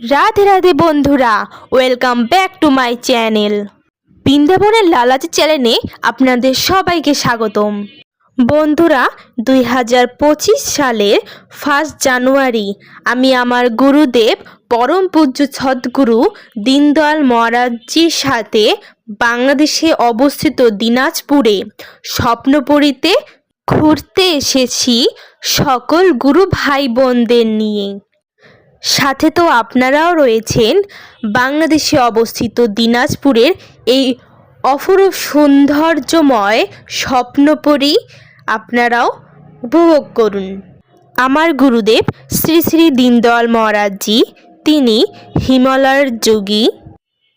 রাধে রাধে বন্ধুরা welcome back to my channel বৃন্দাবনের লালাজি চ্যানেলে আপনাদের সবাইকে স্বাগতম। বন্ধুরা, দুই হাজার পঁচিশ সালের ফার্স্ট জানুয়ারি, আমি আমার গুরুদেব পরম পূজ্য সদ্গুরু দীনদয়াল মহারাজজির সাথে বাংলাদেশে অবস্থিত দিনাজপুরে স্বপ্নপুরীতে ঘুরতে এসেছি সকল গুরু ভাই বোনদের নিয়ে। সাথে তো আপনারাও রয়েছেন। বাংলাদেশে অবস্থিত দিনাজপুরের এই অপরূপ সৌন্দর্যময় স্বপ্নপরী আপনারাও উপভোগ করুন। আমার গুরুদেব শ্রী শ্রী দীনদয়াল মহারাজজি, তিনি হিমালয়ের যোগী,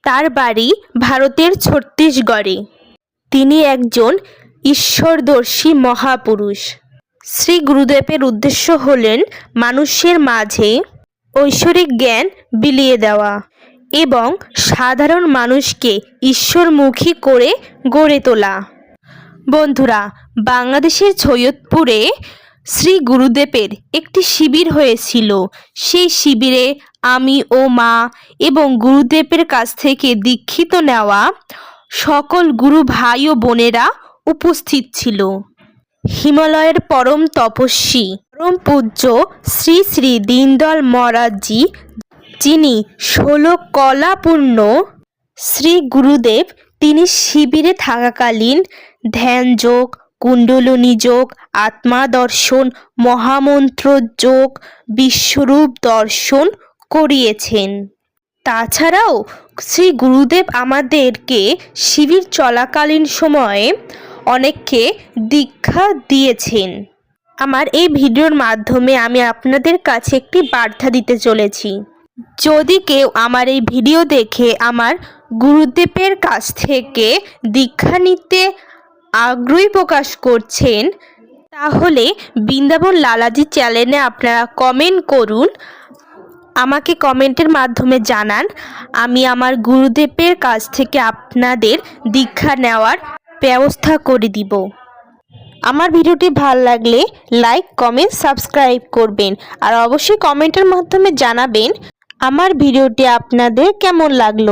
তার বাড়ি ভারতের ছত্তিশগড়ে। তিনি একজন ঈশ্বরদর্শী মহাপুরুষ। শ্রী গুরুদেবের উদ্দেশ্য হলেন মানুষের মাঝে ঐশ্বরিক জ্ঞান বিলিয়ে দেওয়া এবং সাধারণ মানুষকে ঈশ্বরমুখী করে গড়ে তোলা। বন্ধুরা, বাংলাদেশের সৈয়দপুরে শ্রী গুরুদেবের একটি শিবির হয়েছিল। সেই শিবিরে আমি ও মা এবং গুরুদেবের কাছ থেকে দীক্ষিত নেওয়া সকল গুরু ভাই ও বোনেরা উপস্থিত ছিল। হিমালয়ের পরম তপস্বী, পরম পূজ্য শ্রী শ্রী দীনদয়াল মহারাজজি, যিনি ষোলো কলাপূর্ণ শ্রী গুরুদেব, তিনি শিবিরে থাকাকালীন ধ্যান যোগ, কুণ্ডলিনী যোগ, আত্মা দর্শন, মহামন্ত্র যোগ, বিশ্বরূপ দর্শন করিয়েছেন। তাছাড়াও শ্রী গুরুদেব আমাদেরকে শিবির চলাকালীন সময়ে অনেককে দীক্ষা দিয়েছেন। আমার এই ভিডিওর মাধ্যমে আমি আপনাদের কাছে একটি বার্তা দিতে চলেছি। যদি কেউ আমার এই ভিডিও দেখে আমার গুরুদেবের কাছ থেকে দীক্ষা নিতে আগ্রহী প্রকাশ করছেন, তাহলে বৃন্দাবন লালাজি চ্যানেলে আপনারা কমেন্ট করুন। আমাকে কমেন্টের মাধ্যমে জানান, আমি আমার গুরুদেবের কাছ থেকে আপনাদের দীক্ষা নেওয়ার ব্যবস্থা করে দিব। আমার ভিডিওটি ভালো লাগলে লাইক, কমেন্ট, সাবস্ক্রাইব করবেন আর অবশ্যই কমেন্টের মাধ্যমে জানাবেন আমার ভিডিওটি আপনাদের কেমন লাগল।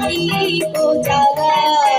নাই কো জাগা